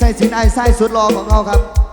ใส่สินไอใส่สุดรอของเขาครับ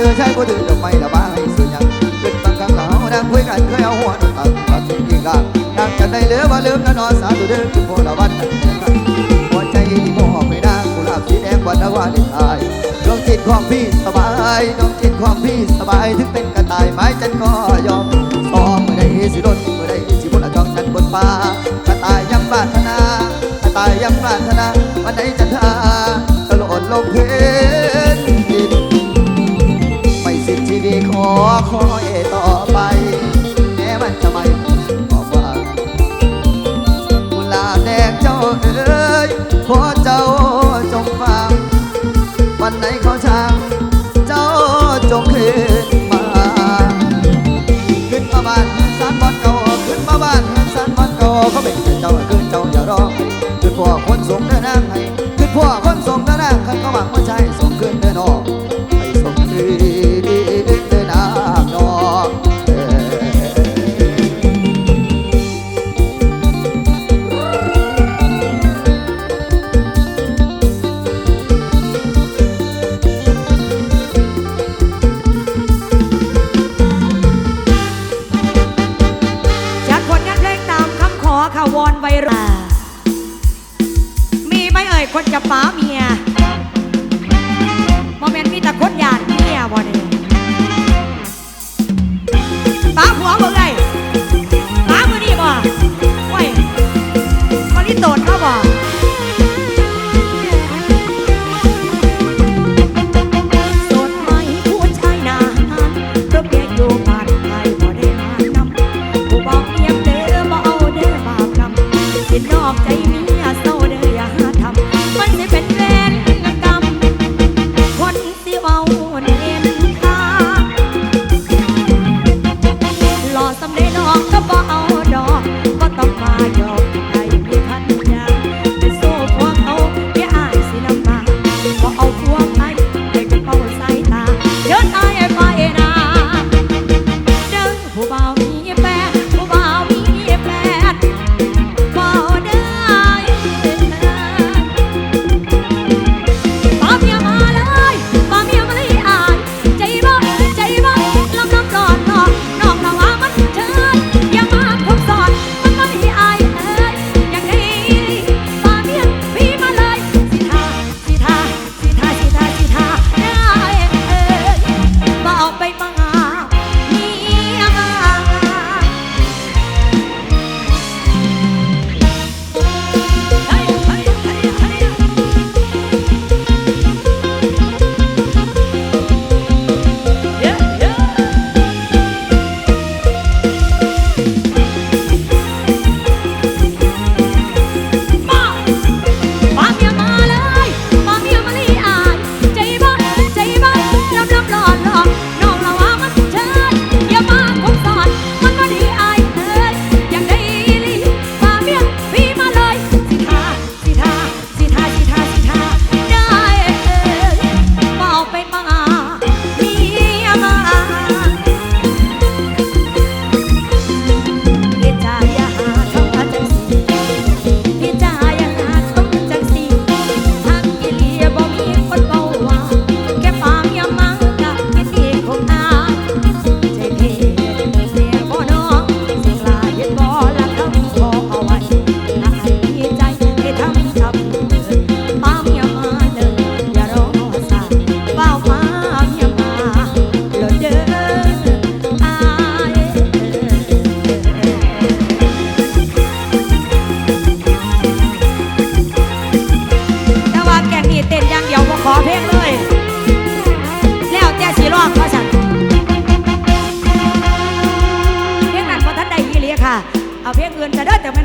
เจอใช้บ่ถึงดอกไม้ละบายสุดยังเป็นบางครั้งเราดังคุยกันเคยเอาหัวตักตักที่กลางดังกันได้เลือว่าลืมนะนอนสาธุเด้อทุกคนละวันหัวใจที่มอบไม่นางกุหลาบสีแดงวันละวันได้ทายดวงจิตของพี่สบายดวงจิตของพี่สบายถึงเป็นกระต่ายไม้ฉันก็ยอมสองเมื่อใดสิล้นเมื่อใดสิบนละจองฉันบนป่ากระต่ายยังปรารถนากระต่ายยังปรารถนาวันไหนจะทาตลอดลงเพ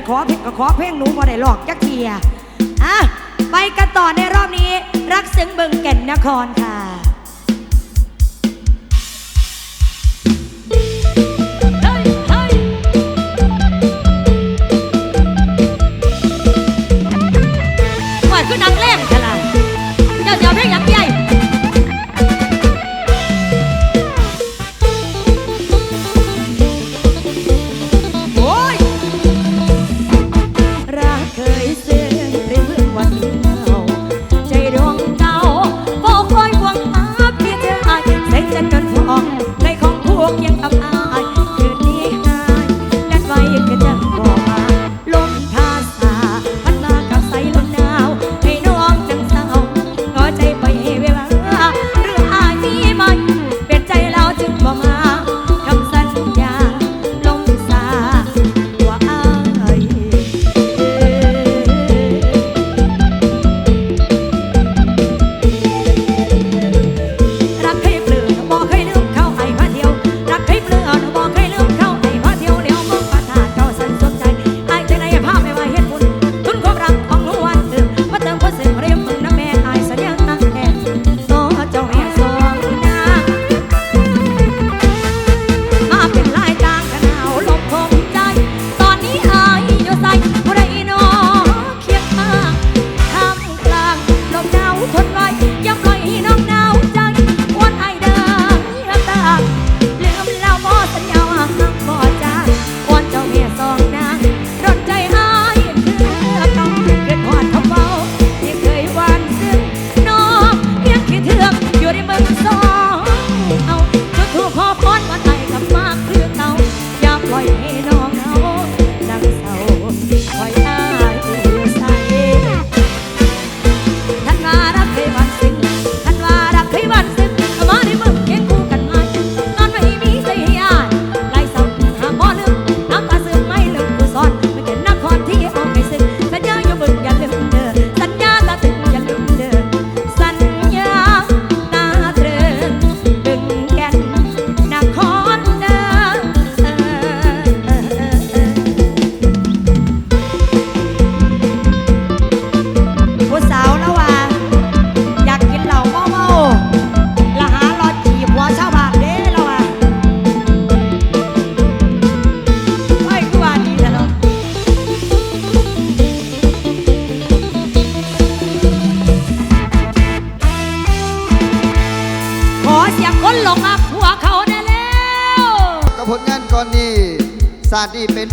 ขอเพลงก็ขอเพลงหนูบอได้หลอกจักเกียอะไปกันต่อในรอบนี้ รักเสีงเบิงเก่นนครค่ะ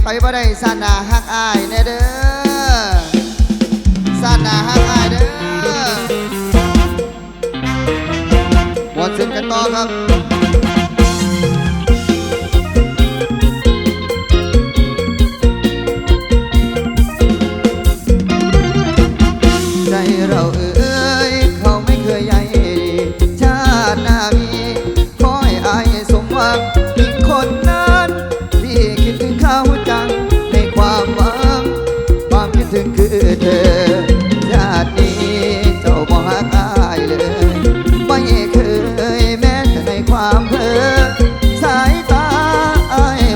ไปบ่ได้สนาฮักอายแน่เด้อ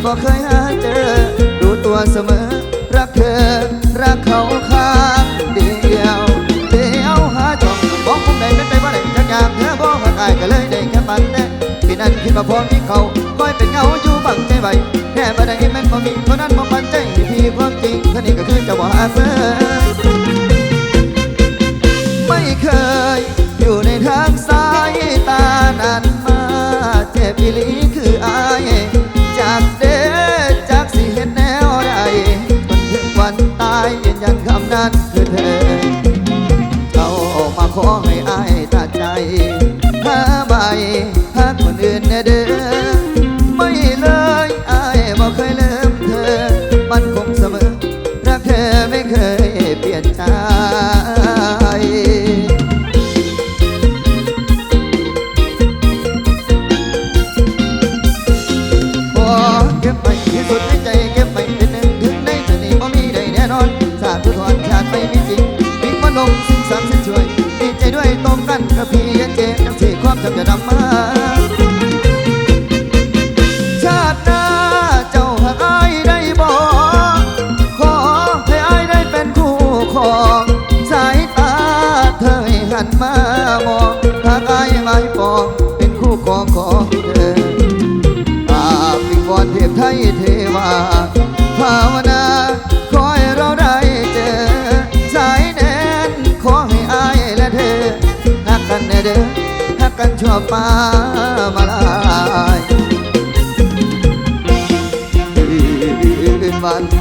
บอกเคยหาเจอ ดูตัวเสมอ รักเธอ รักเขาข้างเดียวเดียวหาจ้องมองมุมใดเป็นไปว่าไหนกันยามเธอบอกหักอายก็เลยได้แค่ปันแน่พี่นั้นคิดมาพร้อมที่เขาคอยเป็นเงาอยู่บังใจไว้แน่บ่ได้แม่นบอมีเพรนั้นบ่มั่นใจพี่ความจริงท่านี้ก็คือจะบ่หาเจอไม่เคย อยู่ในทางสายตานั้นมาเจ็บอีลี มันกะพียันเจนจังสีความจำจะดำมัน กันชั่วฟ้ามาลายคืนวัน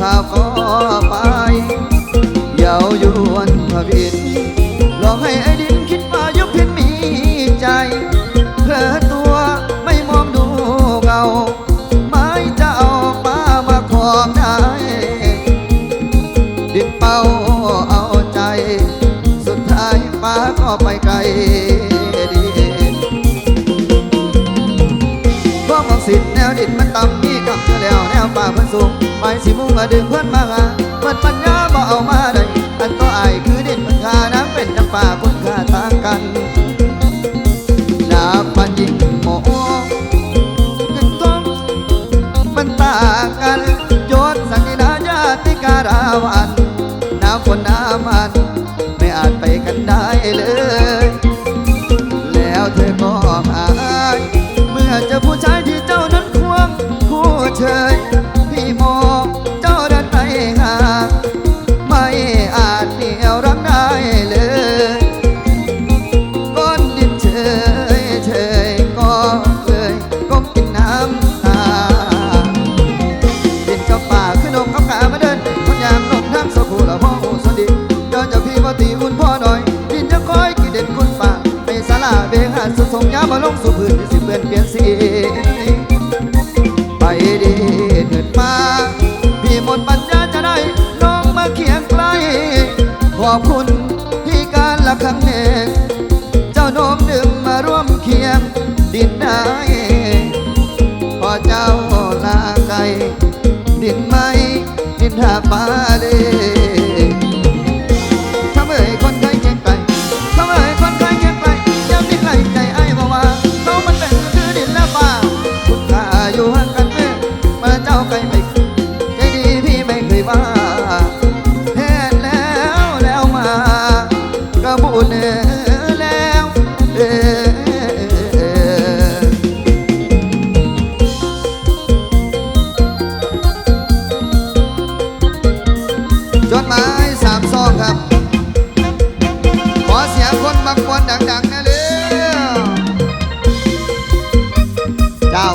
คำชั่วคราก็ไปเยาวยวนพระบินลองให้ไอ้ดินคิดว่ายุบพินมีใจเพื่อตัวไม่มองดูเงาไม้จะเอาป้ามาครองได้ ดินเป้าเอาใจ สุดท้ายป้าก็ไปไกลดินพวกมองสิทธิ์แนวดินมันต่ำมีกับเธอแล้วแนวป่าเพิ่นสูงายสิมุ่งมาดึงเพื่อนมาหาเมื่อปัญญาบ่เอามาได้อันต่ออายคือดินมันคาน้ำเป็นน้ำป่าคน พี่พ่ตีอุ่นพ่อหน่อยดินจะคอยกี่เด่นคุณป่าไปสาลาเบงหาดสุดทรงยามาลงสู่พื้นสิเปลี่ยนเปลี่ยนสีไปดีเถิดมาพี่หมดปัญญาจะได้น้องมาเคียงใกล้ขอบคุณที่การละครั้งหนึ่งเจ้าน้มดึงมาร่วมเคียงดินได้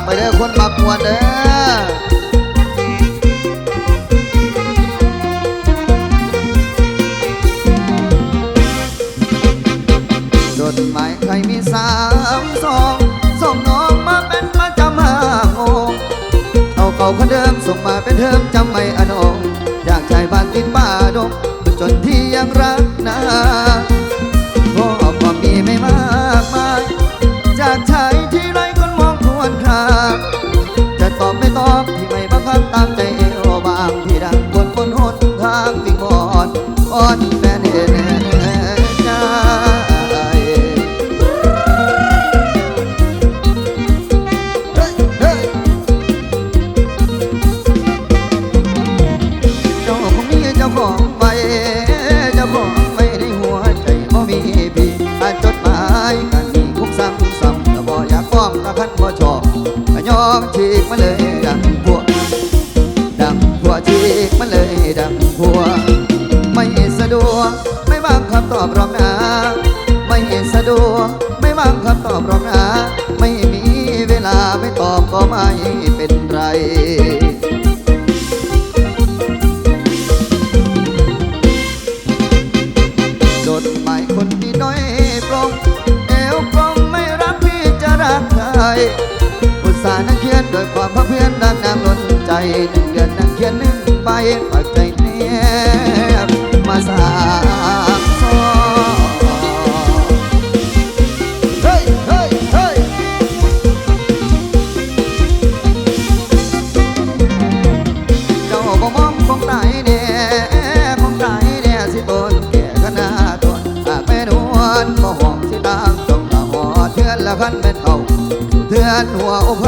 ไปเด้อคนมักมวนเด้อดหมายใครมีสามซองส่งน้องมาเป็นประจำห้าโงเอาเก่าคนเดิมส่งมาเป็นเทอมจำไม่อนงอยากชายบ้านติดป่าดงจนที่ยังรักนะ จะตอบไม่ตอบ จีกมาเลยดังพวไม่สะดวกไม่ว่างคำตอบรองนาไม่สะดวกไม่ฟังคำตอบรอกนะไม่มีเวลาไม่ตอบก็ไม่เป็นไรจดหมายคนที่น้อยปลงเอวกลมไม่รับพี่จะรักใครอุตส่าห์นั่งเขียนด้วยความพะเพียรดังน้ำล้น หนึ่งเดือนนั่งเขียนหนึ่งใบฝากใจแนบมาสามซอเฮ้ยเฮ้ยเฮ้ยเจ้าบ่มองคงตายแน่คงตายแน่สิตนแก่ขนาดตัวหากแม่นวลบ่หอมสิตามจงละหัวเทือนละคันแม่นเขาเทือนหัวอก